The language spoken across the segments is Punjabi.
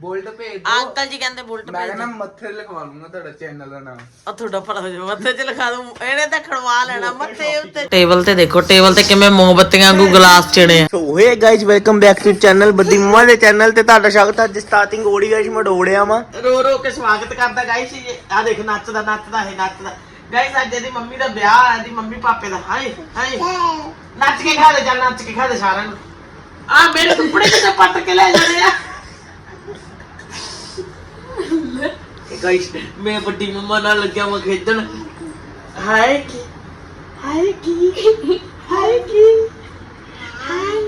ਬੋਲਟ ਭੇਜ ਦੋ। ਅੰਕਲ ਜੀ ਕਹਿੰਦੇ ਬੁਲਟ ਮੈਂ ਭੇਜ ਕਹਿੰਦਾ ਮੱਥੇ ਲਿਖਵਾ ਲੂੰਗਾ ਤੁਹਾਡਾ ਚੈਨਲ ਦਾ ਨਾਮ। ਆ ਤੁਹਾਡਾ ਭਲਾ ਹੋ ਮੱਥੇ 'ਚ ਲਿਖਾ ਦੂੰ। ਇਹਨੇ ਤਾਂ ਖੜਵਾ ਲੈਣਾ ਮੱਥੇ ਉੱਤੇ। ਟੇਬਲ ਤੇ ਦੇਖੋ ਟੇਬਲ ਤੇ ਕਿਵੇਂ ਮੋਮਬੱਤੀਆਂ ਵਾਂਗੂ ਗਲਾਸ ਚਿਣੇ ਆ। So hey guys welcome back to channel ਬੱਦੀ ਮਮਾ ਦੇ ਚੈਨਲ ਤੇ ਤੁਹਾਡਾ ਸਵਾਗਤ ਹੈ ਅੱਜ ਸਟਾਰਟਿੰਗ ਓੜੀ ਗਾਇਜ਼ ਮੈਂ ਡੋੜਿਆ ਵਾਂ। ਰੋ ਰੋ ਕੇ ਸਵਾਗਤ ਕਰਦਾ ਗਾਇਸ ਆ ਦੇਖ ਨੱਚਦਾ ਨੱਚਦਾ ਹੈ ਨੱਚਦਾ। ਗਾਇਸ ਅੱਜ ਇਹਦੀ ਮੰਮੀ ਦਾ ਵਿਆਹ ਹੈ ਦੀ ਮੰਮੀ ਪਾਪੇ ਦਾ। ਹਾਏ ਹਾਏ। ਨੱਚ ਕੇ ਖਾ ਦੇ ਜਾ ਨੱਚ ਕੇ ਖਾ ਦੇ ਸਾਰਿਆਂ ਨੂੰ। ਆ ਮੇਰੇ ਕੱਪੜੇ ਕਿਤੇ ਪੱਟ ਕੇ ਲੈ ਜਾਣੇ ਆ? ਗਾਇਸ ਮੈਂ ਵੱਡੀ ਮੰਮਾ ਨਾਲ ਲੱਗਿਆ ਮੈਂ ਖੇਡਣ। ਹਾਏ ਕੀ? ਹਾਏ ਕੀ? ਹਾਏ ਕੀ? ਹਾਏ।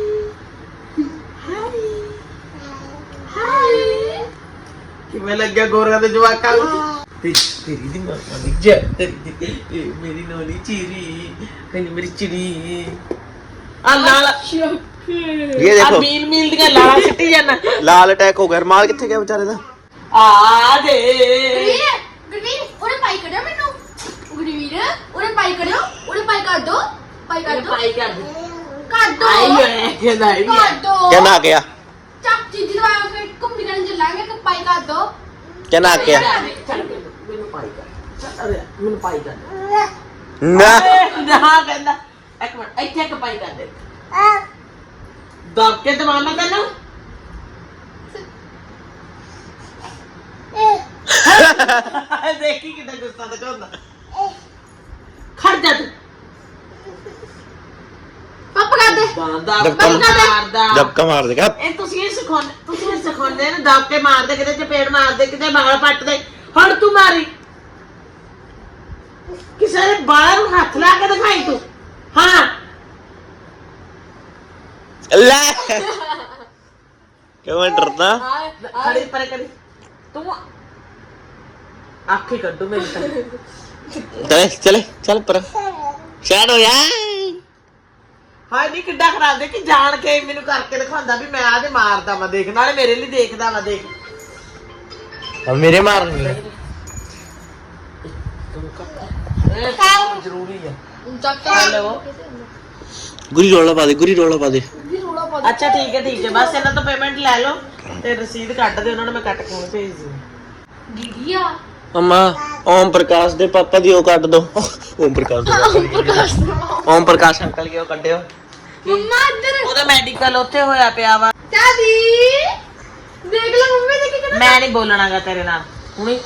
ਹਾਏ। ਹਾਏ। ਕਿਵੇਂ ਲੱਗਿਆ ਗੋਰਿਆਂ ਦੇ ਜਵਾਕਾਂ ਨੂੰ? ਤੇ ਤੇਰੀ ਦੀ ਮਾਂ ਦੀ ਜੈ ਤੇਰੀ ਦੀ ਇਹ ਮੇਰੀ ਨੋਨੀ ਚੀਰੀ ਤੇਰੀ ਮੇਰੀ ਚਿੜੀ। ਆ ਲਾਲ ਇਹ ਆ ਦੇਖੋ ਮੀਲ ਮੀਲ ਦੀਆਂ ਲਾਲਾਂ ਸਿੱਟੀ ਜਾਣਾ ਲਾਲ ਅਟੈਕ ਹੋ ਗਿਆ। ਰਮਾਲ ਕਿੱਥੇ ਗਿਆ ਵਿਚਾਰੇ ਦਾ? ਆ ਦੇ ਗੁਰਵੀਰ ਗੁਰਵੀਰ ਉਹਨੇ ਪਾਈ ਕਰਿਓ ਮੈਨੂੰ। ਗੁਰਵੀਰ ਉਹਨੇ ਪਾਈ ਕਰਿਓ ਉਹਨੇ ਪਾਈ ਕਰ ਦੋ ਪਾਈ ਕਰ ਦੋ। ਪਾਈ ਕਰ ਦੇ। ਕਰ ਦੋ। ਆਈ ਹੋਏ ਕਹਿੰਦਾ ਆਈ ਕਰ ਹੋਏ ਦੋ ਕਹਿੰਦਾ ਆ? ਗਿਆ ਚਾਚੀ ਦੀ ਦਵਾਈ ਫਿਰ ਘੁੰਮੀ ਕਰਨ ਚੱਲਾਂਗੇ ਕਿ ਪਾਈ ਕਰ ਦੋ। ਕਹਿੰਦਾ ਆ? ਗਿਆ ਚੱਲ ਮੈਨੂੰ ਮੈਨੂੰ ਪਾਈ ਕਰ ਚੱਲ ਅਰੇ ਮੈਨੂੰ ਪਾਈ ਕਰ ਨਾ। ਨਾ ਕਹਿੰਦਾ। ਇੱਕ ਮਿੰਟ ਇੱਥੇ ਇੱਕ ਪਾਈ ਕਰ ਦੇ। ਦੱਬ ਕੇ ਦਵਾਨਾ ਤੈਨੂੰ। ਦੇਖੀ ਕਿੰਨਾ ਗੁੱਸਾ ਦਿਖਾਉਂਦਾ ਖੜ ਜਾ ਤੂੰ। ਪਾਪਾ ਕਰ ਦੇ। ਬਾਂਦਾ ਦਬਕਾ ਮਾਰਦਾ। ਦਬਕਾ ਮਾਰ ਦੇਗਾ ਇਹ ਤੁਸੀਂ ਇਹ ਸਿਖਾਉਂਦੇ ਤੁਸੀਂ ਇਹ ਸਿਖਾਉਂਦੇ ਨੇ ਦੱਬ ਕੇ ਮਾਰਦੇ ਕਿਤੇ ਚਪੇੜ ਮਾਰਦੇ ਕਿਤੇ ਬਾਲ ਪੱਟਦੇ। ਹੁਣ ਤੂੰ ਮਾਰੀ। ਕਿਸੇ ਦੇ ਬਾਲਾਂ ਨੂੰ ਹੱਥ ਲਾ ਕੇ ਦਿਖਾਈ ਤੂੰ। ਹਾਂ। ਲੈ। ਕਿਉਂ ਡਰਦਾ? ਖੜੀ ਪਰ ਕਰੀ। ਤੂੰ ਆਖੇ ਕੱਢੋ ਮੇਰੀ ਤਾਂ। ਚਲੇ ਚੱਲ ਪਰ ਸ਼ਾਟ ਹੋ ਯਾ ਹਾਏ ਨਹੀਂ ਕਿੱਡਾ ਖਰਾਬ ਦੇ ਕਿ ਜਾਣ ਕੇ ਮੈਨੂੰ ਕਰਕੇ ਦਿਖਾਉਂਦਾ ਵੀ ਮੈਂ ਆਦੇ ਮਾਰਦਾ ਮੈਂ ਦੇਖ ਨਾਲੇ ਮੇਰੇ ਲਈ ਦੇਖਦਾ ਮੈਂ ਦੇਖ। ਆ ਮੇਰੇ ਮਾਰਨੀ ਹੈ। ਇਹ ਜ਼ਰੂਰੀ ਹੈ ਚੱਕ ਲੈ ਗੁਰੀ ਰੋਲਾ ਪਾ ਦੇ ਗੁਰੀ ਰੋਲਾ ਪਾ ਦੇ। ਅੱਛਾ ਠੀਕ ਹੈ ਠੀਕ ਹੈ। ਬਸ ਇਹਨਾਂ ਤੋਂ ਪੇਮੈਂਟ ਲੈ ਲਓ ਤੇ ਰਸੀਦ ਕੱਢ ਦੇ ਉਹਨਾਂ ਨੂੰ ਮੈਂ ਕੱਟ ਕੇ ਭੇਜ ਦੂੰ ਦੀਦੀ ਆ। ਓਮ ਪ੍ਰਕਾਸ਼ ਦੇ ਪਾਪਾ ਦੀ ਉਹ ਕੱਢ ਦੋ। ਓਮ ਪ੍ਰਕਾਸ਼ ਦੇ ਓਮ ਪ੍ਰਕਾਸ਼ ਅੰਕਲ ਕੀ ਉਹ ਕੱਢਿਓ। ਮੰਮਾ ਇੱਧਰ। ਉਹਦਾ ਮੈਡੀਕਲ ਉੱਥੇ ਹੋਇਆ ਪਿਆ ਵਾ। ਦਾਦੀ ਦੇਖ ਲੈ ਮੰਮੀ ਦੇ ਕੀ ਮੈਂ ਨਹੀਂ ਬੋਲਣਾਗਾ ਤੇਰੇ ਨਾਲ। ਹੁਣੇ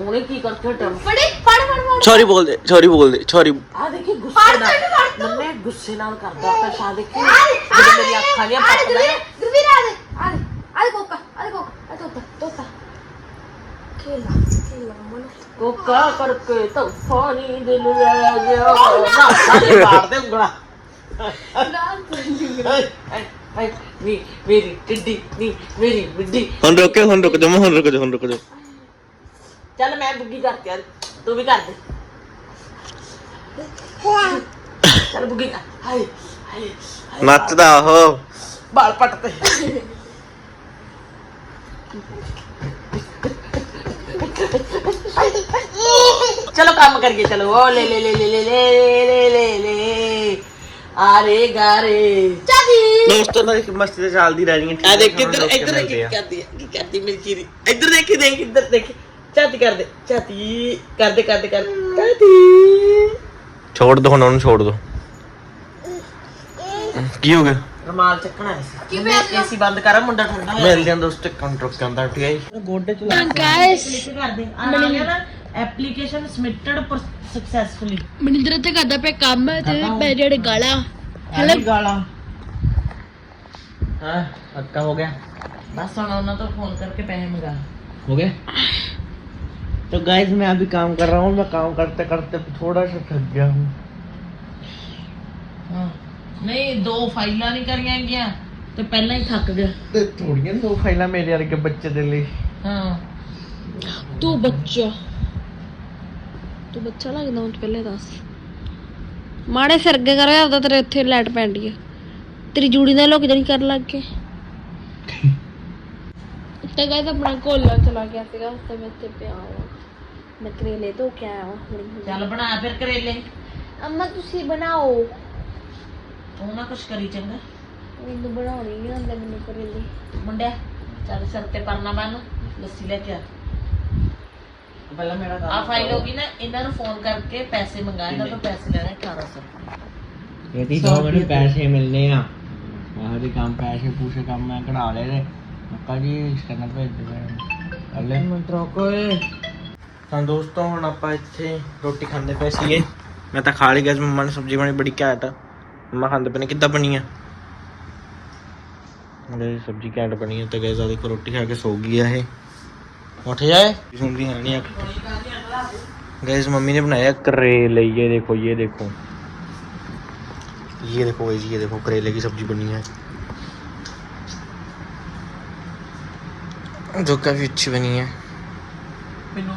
ਹੁਣੇ ਕੀ ਕਰਕੇ ਟਰਮ ਫੜੀ ਫੜ ਫੜ ਫੜ। ਸੌਰੀ ਬੋਲ ਦੇ ਸੌਰੀ ਬੋਲ ਦੇ ਸੌਰੀ ਆ ਦੇਖੀ ਗੁੱਸੇ ਨਾਲ। ਮੰਮੇ ਗੁੱਸੇ ਨਾਲ ਕਰਦਾ ਤਾਂ ਸ਼ਾ ਦੇਖੀ। ਜਦੋਂ ਮੇਰੀ ਅੱਖਾਂ ਦੀਆਂ ਪੱਟ ਗਈਆਂ ਗੁਰਵੀਰ ਆ ਦੇ ਆ ਦੇ ਆ ਦੇ ਕੋਕਾ ਆ ਦੇ ਕੋਕਾ ਆ ਤੋਤਾ ਤੋਤਾ। ਕੇਲਾ ਕੇਲਾ ਮਨ ਕੋਕਾ ਕਰਕੇ ਤਾਂ ਫਾਨੀ ਦਿਲ ਲੈ ਗਿਆ। ਨਾ। ਸਾਡੇ ਬਾੜ ਦੇ ਉਂਗਲਾ। ਨਾ ਮੇਰੀ ਮੇਰੀ ਟਿੱਡੀ ਨੀ ਮੇਰੀ ਬਿੱਡੀ ਹੁਣ ਰੁਕੇ ਹੁਣ ਰੁਕ ਜਾ ਹੁਣ ਰੁਕ ਜਾ ਹੁਣ ਰੁਕ ਜਾ। ਚੱਲ ਮੈਂ ਬੁੱਗੀ ਕਰਤੀ ਯਾਰ ਤੂੰ ਵੀ ਕਰ ਦੇ। ਚੱਲ ਬੁੱਗੀ ਕਰ। ਹਾਏ ਹਾਏ ਹਾਏ, ਨੱਚਦਾ ਉਹ। ਬਾਲ ਪੱਟ ਤੇ। ਚਲੋ ਕੰਮ ਕਰੀਏ ਚਲੋ। ਓ ਲੈ ਲੈ ਲੈ ਲੈ ਲੈ ਲੈ ਲੈ ਲੈ ਲੈ। ਆਰੇ ਗਾਰੇ ਚਾਦੀ ਦੋਸਤੋ ਨਾਲ ਇੱਕ ਮਸਤੀ ਤੇ ਚੱਲਦੀ ਰਹਿਣੀ ਹੈ। ਆ ਦੇਖ ਕਿੱਧਰ ਇੱਧਰ ਕੀ ਕਰਦੀ ਹੈ ਕੀ ਕਰਦੀ ਮੇਰੀ ਚੀਰੀ? ਇੱਧਰ ਦੇਖੀ ਦੇਖ ਇੱਧਰ ਦੇਖ। ਚਾਤੀ ਕਰ ਦੇ ਚਾਤੀ ਕਰ ਦੇ ਕਰ ਦੇ ਕਰ ਚਾਤੀ ਛੋੜ ਦੋ ਹੁਣ ਉਹਨੂੰ ਛੋੜ ਦੋ। ਕੀ ਹੋ ਗਿਆ? ਰਮਾਲ ਚੱਕਣਾ ਸੀ। ਮੈਂ ਏਸੀ ਬੰਦ ਕਰਾਂ ਮੁੰਡਾ ਠੰਡਾ ਹੋ ਮਿਲਦੇ ਹਾਂ ਦੋਸਤ ਕੰਟਰੋਲ ਕਰਦਾ ਠੀਕ ਹੈ ਜੀ ਗੋਡੇ ਚ ਲਾ ਗਾਇਸ ਕਰ ਦੇ ਆ ਗਿਆ ਨਾ ਐਪਲੀਕੇਸ਼ਨ ਸਬਮਿਟਡ ਪਰ ਸਕਸੈਸਫੁਲੀ ਮਨਿੰਦਰ ਤੇ ਕਰਦਾ ਪਿਆ ਕੰਮ ਤੇ ਮੈਂ ਜਿਹੜੇ ਗਾਲਾ। ਹੈਲੋ ਗਾਲਾ। ਹਾਂ ਅੱਕਾ ਹੋ ਗਿਆ। ਬਸ ਹੁਣ ਉਹਨਾਂ ਤੋਂ ਫੋਨ ਕਰਕੇ ਪੈਸੇ ਮੰਗਾ। ਹੋ ਗਿਆ? तो गाइस मैं अभी काम कर रहा हूँ मैं काम करते करते थोड़ा सा थक गया हूँ ਹਾਂ ਨਹੀਂ ਦੋ ਫਾਈਲਾਂ ਨਹੀਂ ਕਰੀਆਂ ਗਈਆਂ ਤੇ ਪਹਿਲਾਂ ਹੀ ਥੱਕ ਗਿਆ ਤੇ ਥੋੜੀਆਂ ਦੋ ਫਾਈਲਾਂ ਮੇਰੇ ਵਰਗੇ ਬੱਚੇ ਦੇ ਲਈ ਹਾਂ ਤੂੰ ਬੱਚਾ ਤੂੰ ਬੱਚਾ ਲੱਗਦਾ ਹੁਣ ਪਹਿਲੇ ਦੱਸ ਮਾੜੇ ਸਿਰ ਅੱਗੇ ਕਰ ਆਪਦਾ ਤੇਰੇ ਇੱਥੇ ਲਾਈਟ ਪੈਂਦੀ ਆ ਤੇਰੀ ਜੂੜੀ ਦਾ ਲੋਕ ਜਣੀ ਕਰਨ ਲੱਗ ਗਏ ਤੇ ਗਾਇਸ ਆਪਣਾ ਕੋਲਾ ਚਲਾ ਗਿਆ ਸੀਗਾ ਤੇ ਮੈਂ ਤੇ ਪਿਆ ਵਾ ਮੈਂ ਕਰੇਲੇ ਧੋ ਕੇ ਆਇਆ ਵਾ ਹੁਣੀ ਹੁਣੀ। ਚੱਲ ਬਣਾ ਫਿਰ ਕਰੇਲੇ। ਅੰਮਾ ਤੁਸੀਂ ਬਣਾਓ। ਤੂੰ ਨਾ ਕੁਛ ਕਰੀ ਚੰਗਾ। ਮੈਨੂੰ ਬਣਾਉਣੀ ਨਹੀਂ ਆਉਂਦਾ ਮੈਨੂੰ ਕਰੇਲੇ। ਮੁੰਡਿਆ ਚੱਲ ਸਿਰ ਤੇ ਪਰਨਾ ਬੰਨ ਲੱਸੀ ਲੈ ਕੇ ਆ। ਪਹਿਲਾਂ ਮੇਰਾ ਆ ਫਾਈਲ ਹੋ ਗਈ ਨਾ ਇਹਨਾਂ ਨੂੰ ਫੋਨ ਕਰਕੇ ਪੈਸੇ ਮੰਗਾ ਇਹਨਾਂ ਤੋਂ ਪੈਸੇ ਲੈਣੇ 1800 ਰੁਪਏ। ਇਹਦੀ ਦੋ ਮੈਨੂੰ ਪੈਸੇ ਮਿਲਨੇ ਆ। ਆਹ ਦੇ ਕੰਮ ਪੈਸੇ ਪੂਸੇ ਕੰਮ ਮੈਂ ਕਢਾ ਲਏ ਨੇ ਅੱਕਾ ਜੀ ਸਕੈਨਰ ਭੇਜ ਦੇ ਅੱਲੇ ਮਿੰਟ ਰੋਕੋ ਏ ਤਾਂ ਦੋਸਤੋ ਹੁਣ ਆਪਾਂ ਇੱਥੇ ਰੋਟੀ ਖਾਂਦੇ ਪਏ ਸੀਗੇ ਮੈਂ ਤਾਂ ਖਾ ਲਈ ਗਿਆ ਸੀ, ਮੰਮਾ ਨੇ ਸਬਜ਼ੀ ਬਣੀ ਬੜੀ ਘੈਂਟ ਆ। ਮੰਮਾ ਖਾਂਦੇ ਪਏ ਨੇ ਕਿੱਦਾਂ ਬਣੀ ਆ ਮੇਰੇ ਸਬਜ਼ੀ ਘੈਂਟ ਬਣੀ ਹੈ ਤੇ ਗੈਸ ਆ ਦੇਖੋ ਰੋਟੀ ਖਾ ਕੇ ਸੋ ਗਈ ਆ ਇਹ ਉੱਠ ਜਾਏ ਸੁਣਦੀ ਹੈ ਨਹੀਂ गैस मम्मी ने बनाया करेले ये देखो ये देखो ये देखो guys, ये देखो करेले की सब्जी बनी है जो काफी अच्छी बनी है ਮੈਨੂੰ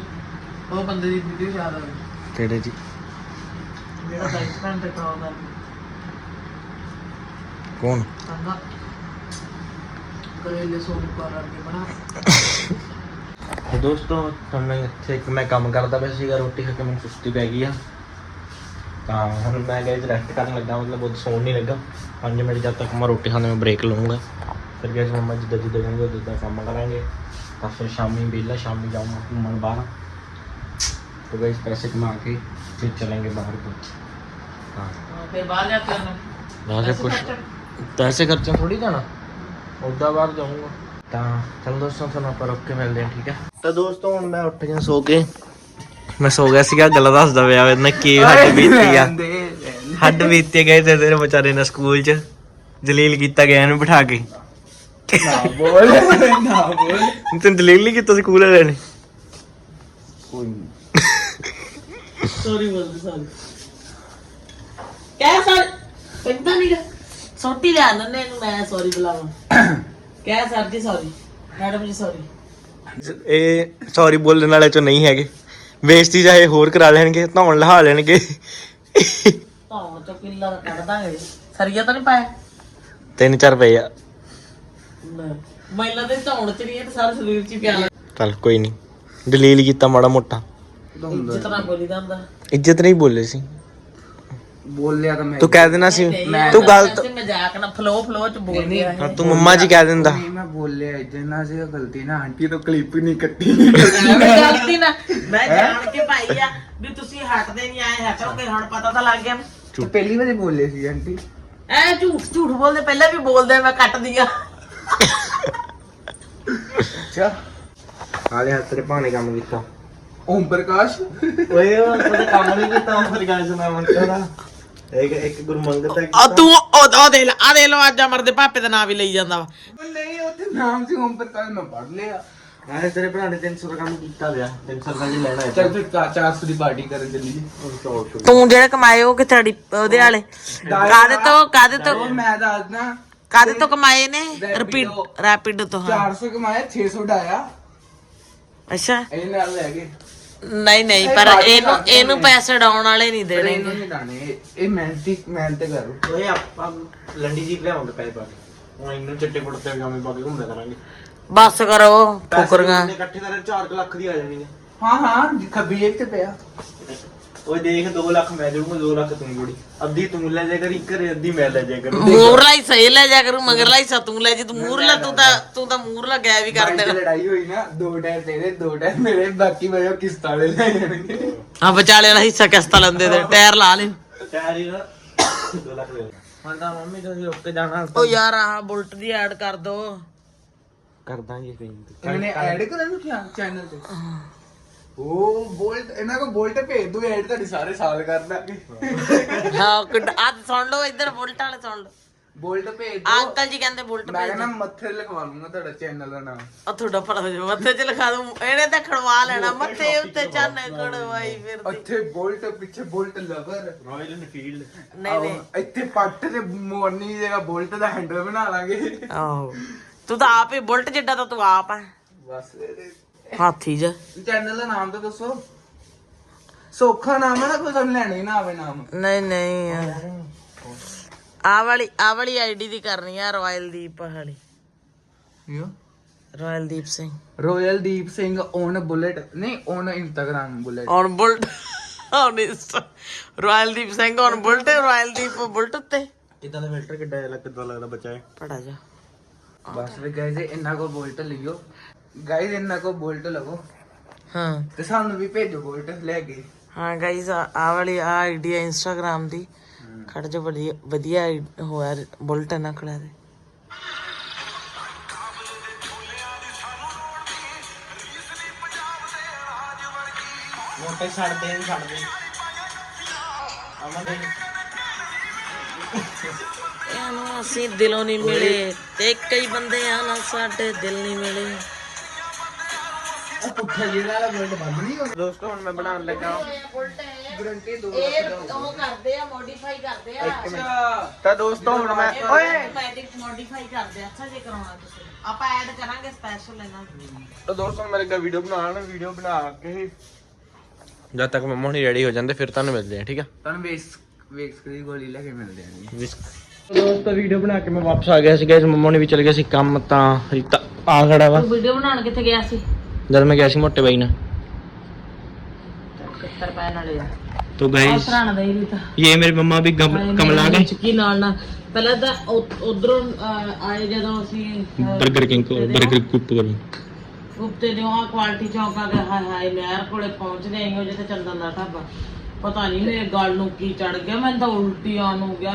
ਦੋਸਤੋ ਤੁਹਾਨੂੰ ਇੱਥੇ ਇੱਕ ਮੈਂ ਕੰਮ ਕਰਦਾ ਪਿਆ ਸੀਗਾ ਰੋਟੀ ਖਾ ਕੇ ਮੈਨੂੰ ਸੁਸਤੀ ਪੈ ਗਈ ਆ। ਤਾਂ ਹੁਣ ਮੈਂ ਗਏ ਰੈਸਟ ਕਰਨ ਲੱਗਾ ਮਤਲਬ ਉਹ ਸੌਣ ਨਹੀਂ ਲੱਗਾ। 5 ਮਿੰਟ ਜਦ ਤੱਕ ਮੈਂ ਰੋਟੀ ਖਾਣ ਮੈਂ ਬ੍ਰੇਕ ਲਊਂਗਾ। ਫਿਰ ਗਏ ਮੰਮਾ ਜਿੱਦਾਂ ਜਿੱਦਾਂ ਕਹਿੰਦੇ ਉਦਾਂ ਉਦਾਂ ਕੰਮ ਕਰਾਂਗੇ। ਤਾਂ ਫਿਰ ਸ਼ਾਮੀ ਵਿਹਲਾ ਸ਼ਾਮੀ ਜਾਊਂਗਾ ਘੁੰਮਣ ਬਾਹਰ। तो गए पैसे कमा के फिर चलेंगे बाहर को हाँ ਫਿਰ ਬਾਹਰ ਜਾ ਕੇ ਉਹਨੂੰ वहाँ से कुछ पैसे खर्चे थोड़ी जाना ਉਦਾਂ ਬਾਹਰ ਜਾਊਂਗਾ ਤਾਂ ਚਲ ਦੋਸਤੋ ਤੁਹਾਨੂੰ ਆਪਾਂ ਰੁੱਕ ਕੇ ਮਿਲਦੇ ਹਾਂ ਠੀਕ ਹੈ ਤਾਂ ਦੋਸਤੋ ਹੁਣ ਮੈਂ ਉੱਠ ਗਿਆ ਸੋ ਕੇ ਮੈਂ ਸੋ ਗਿਆ ਸੀਗਾ ਗੱਲ ਦੱਸਦਾ ਪਿਆ ਇਹਨੇ ਕੀ ਹੱਡ ਬੀਤੀ ਆ ਦੇ ਰਹਿਣ ਹੱਡ ਬੀਤੇ ਗਏ ਤੇ ਤੇਰੇ ਵਿਚਾਰੇ ਨੇ ਸਕੂਲ 'ਚ ਜਲੀਲ ਕੀਤਾ ਗਿਆ ਇਹਨੂੰ ਬਿਠਾ ਕੇ ਦੇ। ਨਾ ਬੋਲ ਨਾ ਬੋਲ ਤੈਨੂੰ ਜਲੀਲ ਨਹੀਂ ਕੀਤਾ ਸਕੂਲ ਵਾਲਿਆਂ ਨੇ ਕੋਈ ਸੌਰੀ ਬੋਲਦੇ ਸੌਰੀ ਕਹਿ ਸਰ ਪੈਂਦਾ ਨਹੀਂ ਸੋਟੀ ਲੈ ਆਨੰਨੇ ਨੂੰ ਮੈਂ ਸੌਰੀ ਬੁਲਾਵਾਂ। ਕਹਿ sir ji sorry madam ji sorry ਇਹ ਸੌਰੀ ਬੋਲਣ ਵਾਲੇ ਚੋਂ ਨਹੀਂ ਹੈਗੇ। ਬੇਇੱਜ਼ਤੀ ਚਾਹੇ ਹੋਰ ਕਰਾ ਲੈਣਗੇ ਧੌਣ ਲਹਾ ਲੈਣਗੇ। ਤਾਂ ਚੋ ਕਿੱਲਾ ਕੱਢ ਦਾਂਗੇ। ਸਰੀਆ ਤਾਂ ਨਹੀਂ ਪਾਇਆ? ਤਿੰਨ ਚਾਰ ਪਏ ਆ। ਮਹਿਲਾ ਦੇ ਧੌਣ ਚ ਨਹੀਂ ਹੈ ਤੇ ਸਾਰੇ ਸਰੀਰ ਚ ਹੀ ਪਿਆ। ਚੱਲ ਕੋਈ ਨਹੀਂ ਦਲੀਲ ਕੀਤਾ ਮਾੜਾ ਮੋਟਾ। ਹੁੰਦਾ ਇੱਜ਼ਤ ਨਹੀਂ ਬੋਲੇ ਸੀ। ਬੋਲਿਆ ਤਾਂ ਮੈਂ ਤੂੰ ਕਹਿ ਦੇਣਾ ਸੀ ਮੈਂ ਤੂੰ ਗਲਤ ਮਜ਼ਾਕ ਨਾਲ ਫਲੋ ਫਲੋ ਚ ਬੋਲ ਗਿਆ ਹਾਂ, ਤੂੰ ਮੰਮਾ ਜੀ ਕਹਿ ਦਿੰਦਾ। ਨਹੀਂ ਮੈਂ ਬੋਲਿਆ ਇਦਾਂ ਸੀ ਗਲਤੀ ਨਾ ਆਂਟੀ ਤੋਂ ਕਲਿੱਪ ਹੀ ਨਹੀਂ ਕੱਟੀ। ਗਲਤੀ ਨਾ ਮੈਂ ਜਾਣ ਕੇ ਪਾਈ ਆ ਵੀ ਤੁਸੀਂ ਹਟਦੇ ਨਹੀਂ ਆਏ ਹਟੋਗੇ ਹੁਣ ਪਤਾ ਤਾਂ ਲੱਗ ਗਿਆ। ਤੂੰ ਪਹਿਲੀ ਵਾਰੀ ਬੋਲੇ ਸੀ ਆਂਟੀ। ਐ ਝੂਠ ਝੂਠ ਬੋਲਦੇ ਪਹਿਲਾਂ ਵੀ ਬੋਲਦੇ ਮੈਂ ਕੱਟਦੀ ਆ ਅੱਛਾ। ਹਾਲੇ ਹੱਥ ਤੇ ਭਾਣੇ ਕੰਮ ਕੀਤਾ। ਓਮ ਪ੍ਰਕਾਸ਼। ਓਏ ਉਹ ਤਾਂ ਕੰਮ ਨਹੀਂ ਕੀਤਾ ਉਹ ਫਿਰ ਗਾਇਸ ਨਾ ਮੰਗਦਾ ਦਾ ਇੱਕ ਇੱਕ ਗੁਰੂ ਮੰਗਦਾ ਆ ਤੂੰ ਉਹ ਉਹ ਦੇ ਲੈ ਆ ਦੇ ਲੋ ਅੱਜ ਅਮਰ ਦੇ ਪਾਪੇ ਦਾ ਨਾਮ ਵੀ ਲਈ ਜਾਂਦਾ ਵਾ। ਨਹੀਂ ਉੱਥੇ ਨਾਮ ਸੀ ਓਮ ਪ੍ਰਕਾਸ਼ ਮੈਂ ਪੜ ਲਿਆ। ਹਾਲੇ ਤੇਰੇ ਭਰਾ ਨੇ 300 ਦਾ ਕੰਮ ਕੀਤਾ ਲਿਆ 300 ਦਾ ਜੀ ਲੈਣਾ ਹੈ ਚੱਲ ਫਿਰ 400 ਦੀ ਪਾਰਟੀ ਕਰਨ ਚੱਲੀਏ ਤੂੰ ਜਿਹੜੇ ਕਮਾਏ ਉਹ ਕਿੱਥੇ ਅੜੀ ਉਹਦੇ ਵਾਲੇ? ਕਾਦੇ ਤੋਂ ਕਾਦੇ ਤੋਂ? ਉਹ ਮੈਂ ਦੱਸਦਾ। ਕਾਦੇ ਤੋਂ ਕਮਾਏ ਨੇ। ਰਿਪੀਟ ਰੈਪਿਡ ਤੋਂ ਹਾਂ। 400 ਕਮਾਇਆ 600 ਡਾਇਆ। ਅੱਛਾ। ਇਹ ਨਾਲ ਲੈ ਗਏ। ਨਹੀਂ ਨਹੀਂ ਪਰ ਇਹਨੂੰ ਇਹਨੂੰ ਪੈਸੇ ਡਾਉਣ ਵਾਲੇ ਨਹੀਂ ਪਰ ਦੇਣੇ। ਇਹਨੂੰ ਨਹੀਂ ਦਾਣੇ ਇਹ- ਇਹ ਮਿਹਨਤੀ ਮਿਹਨਤ ਕਰੋ। ਓਏ ਆਪਾਂ ਲੰਡੀ ਜੀ ਲਿਆਉਂਦੇ ਪੈਸੇ ਪਾ ਕੇ। ਹੁਣ ਇਹਨੂੰ ਚਿੱਟੇ ਕੁੜਤੇ ਪਜਾਮੇ ਪਾ ਕੇ ਘੁੰਮਦਾ ਕਰਾਂਗੇ ਬਸ ਕਰੋ ਫੁਕਰੀਆਂ ਪੈਸੇ ਇਕੱਠੇ ਕਰੇ 4 ਲੱਖ ਦੀ ਆ ਜਾਣੀ ਨੇ ਹਾਂ ਹਾਂ ਖੱਬੀ ਜੇਬ ਤੇ ਪਿਆ। ਓਏ ਦੇਖ 2 ਲੱਖ ਮੈਂ ਦੇਊਂਗਾ 2 ਲੱਖ ਤੂੰ ਜੋੜੀ। ਅੱਧੀ ਤੂੰ ਲੈ ਜਾ ਕਰੀ ਘਰੇ ਅੱਧੀ ਮੈਂ ਲੈ ਜਾ ਕਰੂ। ਮੂਰਲਾ ਹੀ ਸਹੀ ਲੈ ਜਾ ਕਰੂ ਮਗਰਲਾ ਹੀ ਤੂੰ ਲੈ ਜੀ ਤੂੰ ਮੂਰਲਾ ਤੂੰ ਤਾਂ ਤੂੰ ਤਾਂ ਮੂਰਲਾ ਗਾਇਬ ਹੀ ਕਰ ਦੇਣਾ ਲੜਾਈ ਹੋਈ ਨਾ ਦੋ ਟਾਇਰ ਤੇਰੇ ਦੋ ਟਾਇਰ ਮੇਰੇ ਬਾਕੀ ਮੈਂ ਕਿਸ਼ਤਾਂ ਲੈ ਜਾਣਗੇ। ਆ ਵਿਚਾਲੇ ਵਾਲਾ ਹਿੱਸਾ ਕਿਸਤਾ ਲੈਂਦੇ ਤੇ ਟਾਇਰ ਲਾ ਲੈ। ਚਾਰ ਹੀ ਨਾ 2 ਲੱਖ ਦੇ। ਹਾਂ ਤਾਂ ਮੰਮੀ ਤੁਸੀਂ ਰੁੱਕ ਕੇ ਜਾਣਾ। ਉਹ ਯਾਰ ਆਹ ਬੁਲਟ ਦੀ ਐਡ ਕਰ ਦੋ। ਕਰ ਦਾਂਗੇ ਕੋਈ। ਇਹਨੇ ਐਡ ਕਰਨ ਨੂੰ ਚੈਨਲ ਤੇ? ਉਹ ਬੋਲਟ ਇਹਨਾਂ ਕੋ ਬੋਲਟ ਭੇਜ ਦੂ ਐਡ ਤੁਹਾਡੀ ਸਾਰੇ ਸਾਲ ਕਰ ਦਾਂਗੇ। ਹਾਂ ਕਿੱਡ- ਆਹ ਸੁਣ ਲਓ ਇੱਧਰ ਬੁਲਟ ਵਾਲੇ ਸੁਣ ਲਓ। ਬੋਲਟ ਭੇਜ ਦੋ। ਅੰਕਲ ਜੀ ਕਹਿੰਦੇ ਬੁਲਟ ਮੈਂ ਭੇਜ ਕਹਿੰਦਾ ਮੱਥੇ ਤੇ ਲਿਖਵਾ ਲੂੰਗਾ ਤੁਹਾਡਾ ਚੈਨਲ ਦਾ ਨਾਮ। ਆ ਤੁਹਾਡਾ ਭਲਾ ਹੋ ਜਾ ਮੱਥੇ 'ਚ ਲਿਖਾ ਦੂੰ। ਇਹਨੇ ਤਾਂ ਖੜਵਾ ਲੈਣਾ ਮੱਥੇ ਉੱਤੇ ਚਾਨੇ ਖੜਵਾਈ ਫਿਰਦੀ। ਉੱਥੇ ਬੋਲਟ ਪਿੱਛੇ ਬੋਲਟ ਲਵਰ ਰਾਇਲ ਐਨਫੀਲਡ ਨਹੀਂ ਨਹੀਂ। ਇੱਥੇ ਪੱਟ ਤੇ ਮੋਰਨੀ ਦੀ ਜਗ੍ਹਾ ਬੋਲਟ ਦਾ ਹੈਂਡਲ ਬਣਾ ਲਾਂਗੇ। ਆਹੋ। ਤੂੰ ਤਾਂ ਆਪ ਹੀ ਬੁਲਟ ਜਿੱਡਾ ਤਾਂ ਤੂੰ ਆਪ ਹੈ ਬਸ ਹਾਥੀ ਜਾ ਚੈਨਲ ਦਾ ਨਾਮ ਤਾਂ ਦੱਸੋ। ਸੌਖਾ ਨਾਮ ਹੈ ਨਾ ਕੋਈ ਤੁਹਾਨੂੰ ਲੈਣਾ ਹੀ ਨਾ ਆਵੇ ਨਾਮ। ਨਹੀਂ ਨਹੀਂ ਆ। ਵਾਲੀ ਆ ਵਾਲੀ ਆਈਡੀ ਦੀ ਕਰਨੀ ਆ ਰਾਇਲ ਦੀਪ ਵਾਲੀ। Royal Deep Singh. Royaldeep Singh on bullet ਨਹੀਂ on Instagram bullet on bullet on Royaldeep Singh on bullet Royaldeep bullet ਉੱਤੇ। ਇਦਾਂ ਦਾ ਫਿਲਟਰ ਕਿੱਡਾ ਕਿੱਦਾਂ ਲੱਗਦਾ ਬੱਚਾ ਹੈ ਪੜਾ ਜਾ। ਬਸ ਵੀ ਗਾਇਜ਼ ਇੰਨਾ ਕੋ ਬੋਲਟ ਲਿਓ। ਗਾਇਜ਼ ਇੰਨਾ ਕੋ ਬੋਲਟ ਲਵੋ। ਹਾਂ। ਤੇ ਸਾਨੂੰ ਵੀ ਭੇਜੋ ਬੋਲਟ ਲੈ ਕੇ। ਹਾਂ ਗਾਈਸ ਆ ਵਾਲੀ ਆ ਆਈਡੀ ਹੈ ਇੰਸਟਾਗ੍ਰam ਦੀ। ਖੜ ਜਾ ਵਧੀਆ ਹੋਇਆ ਬੁਲਟ ਨਾ ਖੜਾ ਦੇ ਮੋਟੇ ਛੱਡ ਦੇ ਛੱਡ ਦੇ। ਅਮਨ ਦੇ ਇਹਨੂੰ ਅਸੀਂ ਦਿਲੋਂ ਨਹੀਂ ਮਿਲੇ। ਤੇ ਕਈ ਬੰਦੇ ਆ ਨਾ ਸਾਡੇ ਦਿਲ ਨਹੀਂ ਮਿਲੇ। ਉਹ ਪੁੱਠਾ ਜਿਹੜਾ ਵਾਲਾ ਬੋਲਟ ਬੰਦ ਨਹੀਂ ਹੁੰਦਾ ਦੋਸਤੋ ਹੁਣ ਮੈਂ ਬਣਾਉਣ ਲੱਗਾ ਗਰੰਟੀ ਦੋ ਉਹ ਕਰਦੇ ਆ ਮੋਡੀਫਾਈ ਕਰਦੇ ਆ। ਅੱਛਾ ਤਾਂ ਦੋਸਤੋ ਹੁਣ ਮੈਂ ਓਏ! ਮੈਜਿਕ ਮੋਡੀਫਾਈ ਕਰਦੇ ਆ। ਅੱਛਾ ਜੇ ਕਰਾਉਣਾ ਤੁਸੀਂ। ਆਪਾਂ ਐਡ ਕਰਾਂਗੇ ਸਪੈਸ਼ਲ ਇਹਨਾਂ ਨੂੰ। ਤਾਂ ਦੋਸਤੋ ਮੇਰੇ ਕੋਲ ਵੀਡੀਓ ਬਣਾਉਣ ਵੀਡੀਓ ਬਣਾ ਕੇ। ਜਦ ਤੱਕ ਮੰਮਾ ਹੁਣੀ ਰੈਡੀ ਹੋ ਜਾਂਦੇ ਫਿਰ ਤੁਹਾਨੂੰ ਮਿਲਦੇ ਆ ਠੀਕ ਆ? ਤੁਹਾਨੂੰ ਵੇਸ ਵੇਕਸ ਦੀ ਗੋਲੀ ਲੈ ਕੇ ਮਿਲਦੇ ਆਂ ਜੀ। ਦੋਸਤੋ ਵੀਡੀਓ ਬਣਾ ਕੇ ਮੈਂ ਵਾਪਸ ਆ ਗਿਆ ਸੀ ਗਾਇਸ ਮੰਮਾ ਨੇ ਵੀ ਚਲੇ ਗਏ ਸੀ ਕੰਮ ਤਾਂ ਆ ਖੜਾ ਵਾ। ਵੀਡੀਓ ਬਣਾਉਣ ਕਿੱਥੇ ਗਿਆ ਸੀ? ਜਦ ਮੈਂ ਗਿਆ ਸੀ ਮੋਟੇ ਬਾਈ ਨਾਲ 70 ਪੈਨ ਵਾਲੇ ਆ तो गाइस ਸਰਾਣਾ ਦਾ ਹੀ ਵੀ ਤਾਂ ये मेरी मम्मा भी गम, कमला गए ਚੁੱਕੀ ਨਾਲ ਨਾਲ ਪਹਿਲਾਂ ਤਾਂ ਉਧਰੋਂ ਆਏ ਜਦੋਂ ਅਸੀਂ बर्गर किंग को बर्गर कुप करूं ਉੱਤੇ ਦੇ ਆ ਕੁਆਲਿਟੀ ਚੌਂਕ ਆ ਗਿਆ ਹਾਏ ਹਾਏ ਨਹਿਰ ਕੋਲੇ ਪਹੁੰਚਦੇ ਆਈਓ ਜਿੱਥੇ ਚੰਦਨ ਦਾ ਢਾਬਾ ਪਤਾ ਨਹੀਂ ਮੇਰੇ ਗੱਲ ਨੂੰ ਕੀ ਚੜ ਗਿਆ ਮੈਨੂੰ ਤਾਂ ਉਲਟੀ ਆਣ ਹੋ ਗਿਆ